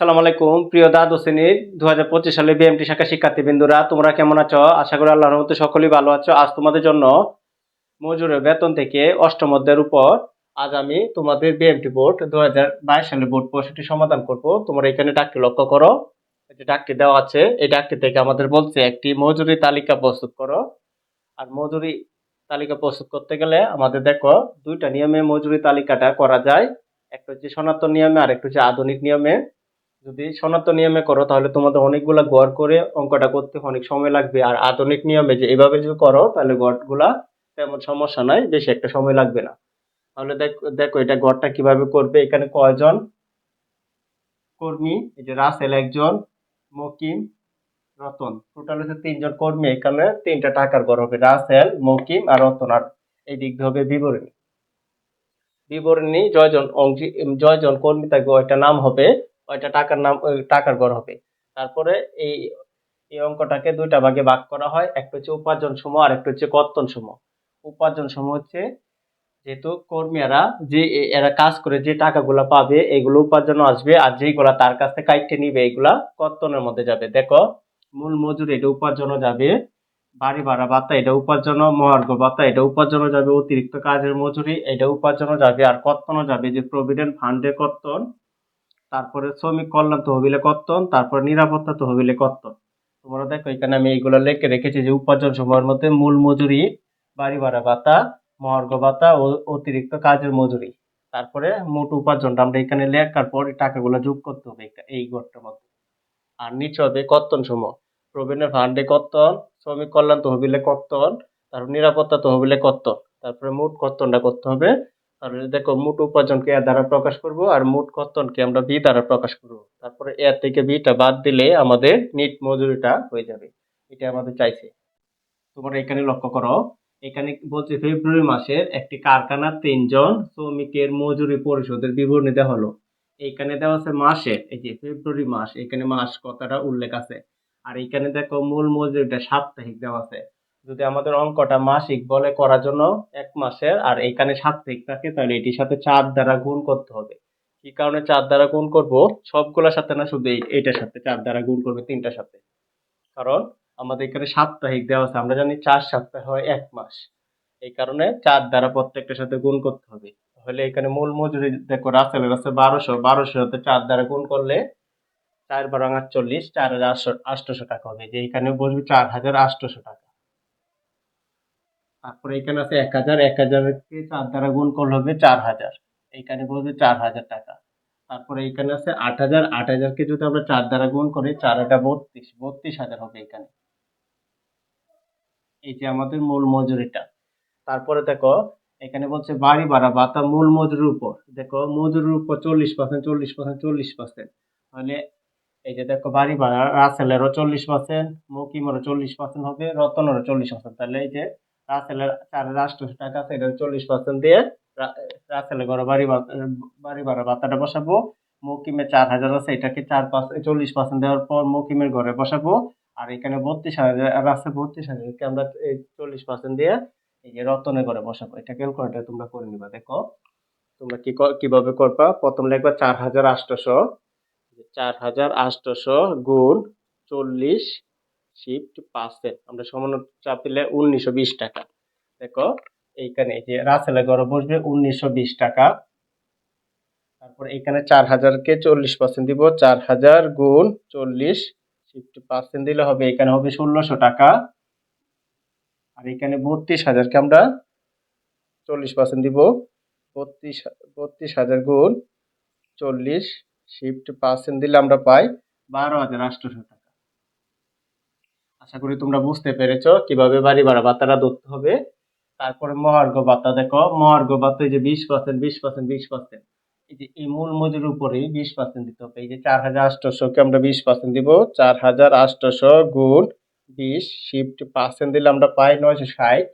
আসসালামু আলাইকুম। প্রিয় দ্বাদশ শ্রেণির দু হাজার পঁচিশ সালে বিএমটি শাখা শিক্ষার্থীবৃন্দুরা, তোমরা কেমন আছো? আশা করি আল্লাহর মতো সকলেই ভালো আছো। আজ তোমাদের জন্য মজুরের বেতন থেকে অষ্টম উপর আজ আমি তোমাদের বিএমটি বোর্ড দু হাজার বাইশ সালে বোর্ড প্রশ্নটি সমাধান করব। তোমরা এখানে ডাকটি লক্ষ্য করো। যে ডাকটি দেওয়া আছে, এই ডাকটি থেকে আমাদের বলছে একটি মজুরি তালিকা প্রস্তুত করো। আর মজুরি তালিকা প্রস্তুত করতে গেলে আমাদের দেখো, দুইটা নিয়মে মজুরি তালিকাটা করা যায়। একটা হচ্ছে সনাতন নিয়মে আর একটা হচ্ছে আধুনিক নিয়মে। যদি সনাতন নিয়মে করো, তাহলে তোমাদের অনেকগুলা গড় করে অঙ্কটা করতে অনেক সময় লাগবে। আর আধুনিক নিয়মে যে এভাবে যদি করো, তাহলে গড়গুলা তেমন সমস্যা নাই, বেশি একটা সময় লাগবে না। তাহলে দেখো দেখো এটা গড়টা কীভাবে করবে। এখানে কয়জন? কর্মী, এই যে রাসেল একজন, মকিম, রতন। টোটাল হচ্ছে তিনজন কর্মী। এখানে তিনটা টাকার গড় হবে, রাসেল, মকিম আর রতন। আর এই দিক হবে বিবরণী। বিবরণী, জয়জন অংশী জয়জন কর্মী থাকবে ওইটা নাম হবে ওইটা টাকার নাম টাকার গড় হবে। তারপরে এই এই অঙ্কটাকে দুইটা ভাগে ভাগ করা হয়। একটা হচ্ছে উপার্জন সমূহ, আর একটা হচ্ছে কর্তন সমূহ। উপার্জন সমূহ হচ্ছে যেহেতু কর্মীরা যে, এরা কাজ করে, যে টাকাগুলো পাবে, এগুলো উপার্জন আসবে, আর যেগুলা তার কাছ থেকে কাইটে নিবে, এগুলা কর্তনের মধ্যে যাবে। দেখো, মূল মজুরি এটা উপার্জনও যাবে, বাড়ি ভাড়া ভাতা এটা উপার্জন মহার্ঘ ভাতা এটা উপার্জনও যাবে, অতিরিক্ত কাজের মজুরি এটা উপার্জনও যাবে, আর কর্তনও যাবে যে প্রভিডেন্ট ফান্ডের কর্তন। তারপরে শ্রমিক কল্যাণ তহবিলে কর্তন, তারপরে নিরাপত্তা তহবিলে কর্তন। তোমরা দেখো, এখানে আমি এইগুলো লেখে রেখেছি যে উপার্জন সময়ের মধ্যে মূল মজুরি, বাড়ি ভাড়া ভাতা, মহার্ঘ ভাতা ও অতিরিক্ত কাজের মজুরি। তারপরে মোট উপার্জনটা আমরা এখানে লেখার পর টাকাগুলো যোগ করতে হবে এই- ঘরটার মধ্যে। আর নিচে হবে কর্তন সমূহ। প্রবীণের ফান্ডে কর্তন, শ্রমিক কল্যাণ তহবিলে কর্তন, তারপর নিরাপত্তা তহবিলে কর্তন। তারপরে মোট কর্তনটা করতে হবে তারপরে দেখো মোট উপার্জনকে এ দ্বারা প্রকাশ করব আর মোট কর্তনকে আমরা বি দ্বারা প্রকাশ করব। তারপরে এর থেকে বিটা বাদ দিলে আমাদের নিট মজুরিটা হয়ে যাবে। এটা আমাদের চাইছে। তোমরা এখানে লক্ষ্য করো, এখানে বলছে ফেব্রুয়ারি মাসের একটি কারখানার তিনজন শ্রমিকের মজুরি পরিশোধের বিবরণী দেওয়া হলো। এইখানে দেওয়া আছে মাসের, এই যে ফেব্রুয়ারি মাস, এখানে মাস কথাটা উল্লেখ আছে। আর এখানে দেখো মূল মজুরিটা সাপ্তাহিক দেওয়া আছে। যদি আমাদের অঙ্কটা মাসিক বলে করার জন্য এক মাসের, আর এখানে সাপ্তাহিক থাকে, তাহলে এটির সাথে চার দ্বারা গুণ করতে হবে। কি কারণে চার দ্বারা গুণ করব? সবগুলোর সাথে না শুধু এই- এইটার সাথে চার দ্বারা গুণ করবে তিনটার সাথে। কারণ আমাদের এখানে সাপ্তাহিক দেওয়া আছে, আমরা জানি চার সপ্তাহ হয় এক মাস। এই কারণে চার দ্বারা প্রত্যেকটার সাথে গুণ করতে হবে। তাহলে এখানে মূল মজুরি দেখো, রাসেলের আছে বারোশো বারোশো হতে চার দ্বারা গুণ করলে চার বারো আটচল্লিশ চার হাজার আটশো, আটশোশো টাকা হবে। যে এখানে বসবে চার হাজার আটশোশো টাকা। তারপরে এখানে আছে এক হাজার, এক হাজারকে চার দ্বারা গুণ করলে হবে চার হাজার। এইখানে বসবে চার হাজার টাকা। তারপরে এখানে আছে আট হাজার, আট হাজারকে যদি আমরা চার দ্বারা গুণ করি, চার হাজার বত্রিশ বত্রিশ হাজার হবে এখানে। এই যে আমাদের মূল মজুরিটা। তারপরে দেখো, এখানে বলছে বাড়ি ভাড়া ভাতা মূল মজুরির উপর। দেখো, মজুরির উপর চল্লিশ পার্সেন্ট চল্লিশ পার্সেন্ট চল্লিশ পার্সেন্ট তাহলে এই যে দেখো, বাড়ি ভাড়া, রাসেলেরও চল্লিশ পার্সেন্ট মকিমেরও চল্লিশ পার্সেন্ট হবে, রতনেরও চল্লিশ পার্সেন্ট তাহলে এই যে রাসেলের চার আটশোশো টাকা আছে, এটা চল্লিশ পার্সেন্ট দিয়ে রাসেলের ঘরে বাড়ি বাড়ি ভাড়া ভাতাটা বসাবো। মকিমের চার হাজার আছে, এটাকে চার পার্সেন্ট চল্লিশ পার্সেন্ট দেওয়ার পর মকিমের ঘরে বসাবো। আর এখানে বত্রিশ হাজার, আর বত্রিশ হাজারকে আমরা এই চল্লিশ পার্সেন্ট দিয়ে এই যে রতনের ঘরে বসাবো। এটা ক্যালকুলেটার তোমরা করে নিবা, দেখো। তোমরা ক- কীভাবে করবা? প্রথম লিখবা চার হাজার আটশোশো চার হাজার আটশোশো গুণ চল্লিশ শিফট পার্সেন্ট আমরা সমান চাপ দিলে উনিশশো বিশ টাকা। দেখো, এইখানে যে রাসেলের ঘরে বসবে উনিশশো বিশ টাকা। তারপর এখানে চার হাজারকে চল্লিশ পার্সেন্ট দিব, চার হাজার গুণ চল্লিশ শিফট পার্সেন্ট দিলে হবে এখানে হবে ষোলোশো টাকা। আর এখানে বত্রিশ হাজারকে আমরা চল্লিশ পার্সেন্ট দিব, বত্রিশ বত্রিশ হাজার গুণ চল্লিশ শিফট পার্সেন্ট দিলে আমরা পাই বারো হাজার আটশোশো টাকা আশা করি তোমরা বুঝতে পেরেছ কীভাবে বাড়ি ভাড়া ভাতাটা ধরতে হবে। তারপরে মহার্ঘ ভাতা, দেখো, মহার্ঘ ভাতা যে বিশ পার্সেন্ট বিশ পার্সেন্ট বিশ পার্সেন্ট এই যে এই মূল মজুরির উপরেই বিশ পার্সেন্ট দিতে হবে। এই যে চার হাজার আটশোশোকে আমরা বিশ পার্সেন্ট দিব। চার হাজার আটশোশো গুণ বিশ শিফট পার্সেন্ট দিলে আমরা পাই নয়শো ষাট।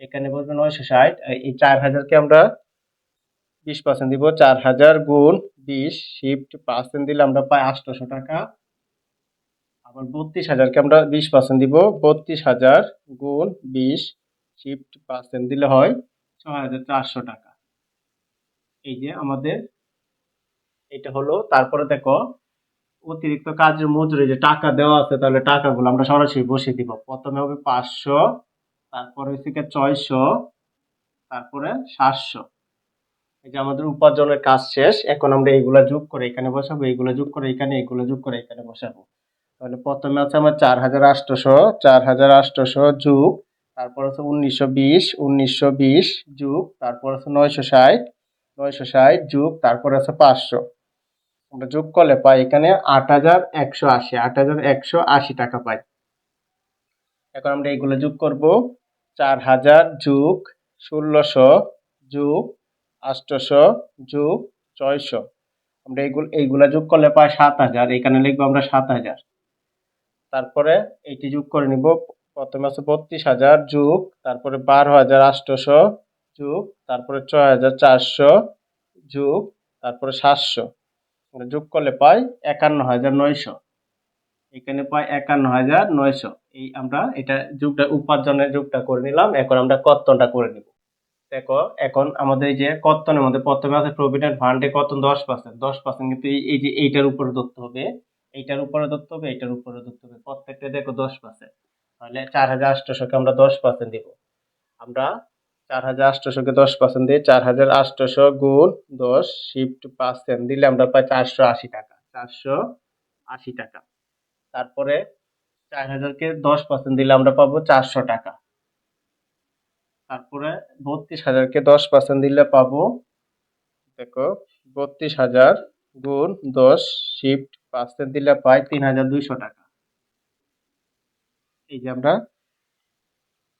এখানে বলবে নয়শো ষাট। এই চার হাজারকে আমরা বিশ পার্সেন্ট দিব। চার হাজার গুণ বিশ শিফট পার্সেন্ট দিলে আমরা পাই আটশোশো টাকা। আবার বত্রিশ হাজারকে আমরা বিশ পার্সেন্ট দিব। বত্রিশ হাজার গুণ বিশ শিফট পার্সেন্ট দিলে হয় ছয় হাজার চারশো টাকা। এই যে আমাদের, এটা হলো, তারপরে দেখো, অতিরিক্ত কাজের মজুরি যে টাকা দেওয়া আছে, তাহলে টাকাগুলো আমরা সরাসরি বসিয়ে দিব। প্রথমে হবে পাঁচশো, তারপরে গিয়ে ছয়শো, তারপরে সাতশো। এই যে আমাদের উপার্জনের কাজ শেষ, এখন আমরা এইগুলা যোগ করে এখানে বসাবো এইগুলো যোগ করে এখানে এইগুলো যোগ করে এখানে বসাবো। তাহলে প্রথমে আছে আমার চার হাজার আটশোশো চার হাজার আটশোশো যুগ, তারপর হচ্ছে উনিশশো বিশ উনিশশো বিশ যোগ, তারপর হচ্ছে নয়শো ষাট নয়শো ষাট যুগ, তারপর আছে পাঁচশো। আমরা যোগ করলে পাই এখানে আট হাজার একশো আশি, আট হাজার একশো আশি টাকা পাই। এখন আমরা এইগুলো যোগ করব। চার হাজার যুগ, ষোলোশো যুগ আটশোশো যুগ, ছয়শো। আমরা এইগুলো, এইগুলা যোগ করলে পাই সাত হাজার, এখানে লিখব আমরা সাত হাজার। তারপরে এইটি যোগ করে নিব। প্রথমে আছে বত্রিশ হাজার যোগ, তারপরে বারো হাজার আটশোশো যোগ, তারপরে ছয় হাজার চারশো যোগ, তারপরে সাতশো। যোগ করলে পাই একান্ন হাজার নয়শো। এখানে পাই একান্ন হাজার নয়শো। এই আমরা এটা যুগটা, উপার্জনের যুগটা করে নিলাম। এখন আমরা কর্তনটা করে নিব। দেখো, এখন আমাদের এই যে কর্তনের মধ্যে প্রথমে আছে প্রভিডেন্ট ফান্ডে কর্তন দশ পার্সেন্ট দশ পার্সেন্ট কিন্তু এই যে এইটার উপরে ধরতে হবে। এইটার উপরে ধরতে হবে, এইটার উপরে ধরতে হবে। প্রত্যেকটা দেখো দশ পার্সেন্ট তাহলে চার হাজার আটশোশোকে আমরা দশ পার্সেন্ট দিব। আমরা চার হাজার আটশোশোকে দশ পার্সেন্ট দিই চার হাজার আটশোশো গুণ দশ শিফট পার্সেন্ট দিলে আমরা পাই চারশো আশি টাকা। চারশো আশি টাকা। তারপরে চার হাজারকে দশ পার্সেন্ট দিলে আমরা পাবো চারশো টাকা। তারপরে বত্রিশ হাজারকে দশ পার্সেন্ট দিলে পাবো, দেখো, বত্রিশ হাজার গুণ দশ শিফট পার্সেন্ট দিলে পাই তিন হাজার দুইশো টাকা। এই যে আমরা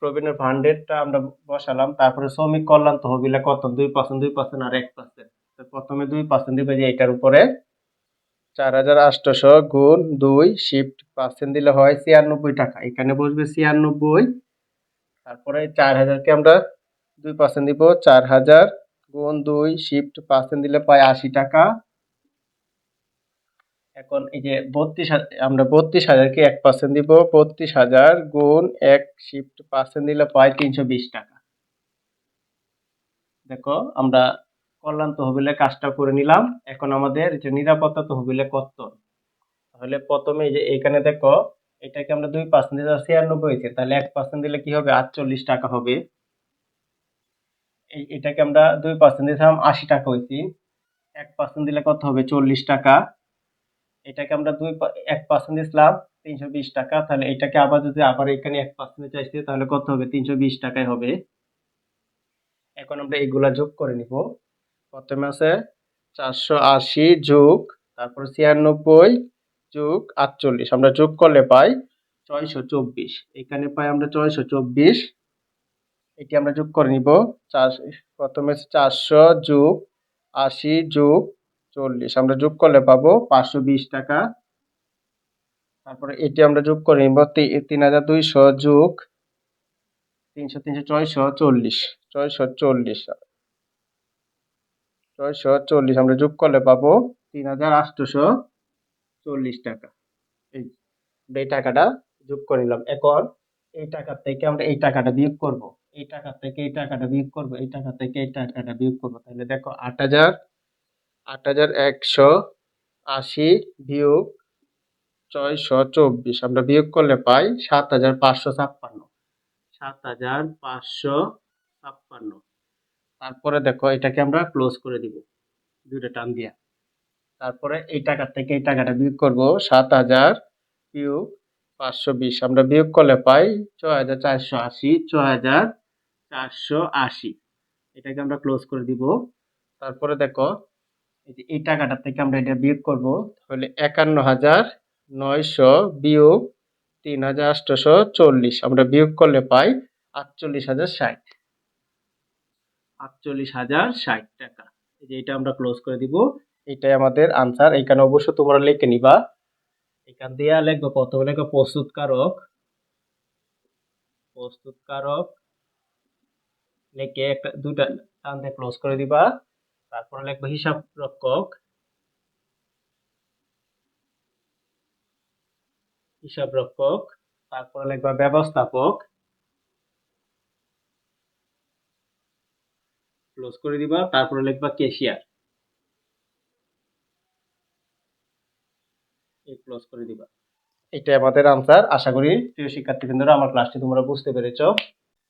প্রবীণের ফান্ডেরটা আমরা বসালাম, তারপরে শ্রমিক কল্যাণ তহবিলে কত? দুই পার্সেন্ট দুই পার্সেন্ট আর এক পার্সেন্ট প্রথমে দুই পার্সেন্ট দিবে যে এটার উপরে চার হাজার আটশোশো গুণ দুই শিফট পার্সেন্ট দিলে হয় ছিয়ানব্বই টাকা। এখানে বসবে ছিয়ানব্বই, তারপরে চার হাজারকে আমরা দুই পার্সেন্ট দিব, চার হাজার গুণ দুই শিফট পার্সেন্ট দিলে পাই আশি টাকা। এখন এই যে বত্রিশ আমরা বত্রিশ হাজারকে এক পার্সেন্ট দিব, বত্রিশ হাজার গুণ এক শিফট পার্সেন্ট দিলে পাই তিনশো বিশ টাকা। দেখো, আমরা কল্যাণ তহবিলে কাজটা করে নিলাম। এখন আমাদের যে নিরাপত্তা তহবিলে কত? তাহলে প্রথমে যে এখানে দেখো, এটাকে আমরা দুই পার্সেন্ট দিলে ছিয়ানব্বই হয়েছে। তাহলে এক পার্সেন্ট দিলে কি হবে? আটচল্লিশ টাকা হবে। এটাকে আমরা দুই পার্সেন্ট দিয়েছিলাম আশি টাকা হয়েছি। এক পার্সেন্ট দিলে কত হবে? চল্লিশ টাকা। এটাকে আমরা দুই এক পার্সেন্ট দিয়েছিলাম তিনশো বিশ টাকা। তাহলে এটাকে আবার যদি আবার এখানে এক পার্সেন্ট চাইছি তাহলে কত হবে? তিনশো বিশ টাকায় হবে। এখন আমরা এগুলা যোগ করে নিব। প্রথমে আছে চারশো আশি যোগ, তারপর ছিয়ানব্বই যোগ আটচল্লিশ। আমরা যোগ করলে পাই ছয়শো চব্বিশ। এখানে পাই আমরা ছয়শো চব্বিশ। এটি আমরা যোগ করে নিব। চার, প্রথমে চারশো যোগ আশি যোগ চল্লিশ। আমরা যোগ করলে পাবো পাঁচশো বিশ টাকা। তারপরে এটি আমরা যোগ করে তিন হাজার দুইশো যোগ তিনশো তিনশো ছয়শো চল্লিশ। ছয়শো চল্লিশ। ছয়শো চল্লিশ আমরা যোগ করলে পাবো তিন হাজার আটশোশো চল্লিশ টাকা। এই এই টাকাটা যোগ করে নিলাম। এখন এই টাকা থেকে আমরা এই টাকাটা বিয়োগ করব। এই টাকা থেকে এই টাকাটা বিয়োগ করব। এই টাকা থেকে এই টাকাটা বিয়োগ করব। তাহলে দেখো আট হাজার আট হাজার একশো আশি বিয়োগ ছয়শো চব্বিশ। আমরা বিয়োগ করলে পাই সাত হাজার পাঁচশো ছাপ্পান্ন। সাত হাজার পাঁচশো ছাপ্পান্ন। তারপরে দেখো, এটাকে আমরা ক্লোজ করে দিব। দুইটা টান দিয়া। তারপরে এই টাকা থেকে এই টাকাটা বিয়োগ করব সাত হাজার বিয়োগ পাঁচশো বিশ। আমরা বিয়োগ করলে পাই ছয় হাজার চারশো আশি, ছয় হাজার চারশো আশি। এটাকে আমরা ক্লোজ করে দিব। তারপরে দেখো এই টাকাটা থেকে আমরা এটা বিয়োগ করব, তাহলে একান্ন হাজার নয়শো বিয়োগ তিন হাজার আটশোশো চল্লিশ। আমরা বিয়োগ করলে পাই আটচল্লিশ হাজার ষাট। আটচল্লিশ হাজার ষাট টাকা। এই যে এটা আমরা ক্লোজ করে দিব। এটাই আমাদের আনসার এখানে অবশ্য তোমরা লিখে নিবা। এখান দিয়ে লিখব, প্রথমে লিখব প্রস্তুতকারক। প্রস্তুতকারক। লিখে একটা দুটা টান দিয়ে ক্লোজ করে দিবা। তারপরে লিখব হিসাব রক্ষক। হিসাব রক্ষক, তারপরে লিখবা ব্যবস্থাপক। ক্লোজ করে দিবা, তারপরে লিখবা কেশিয়ার এই ক্লোজ করে দিবা। এটা আমাদের আনসার আশা করি প্রিয় শিক্ষার্থীবৃন্দরা, আমার ক্লাসটি তোমরা বুঝতে পেরেছ।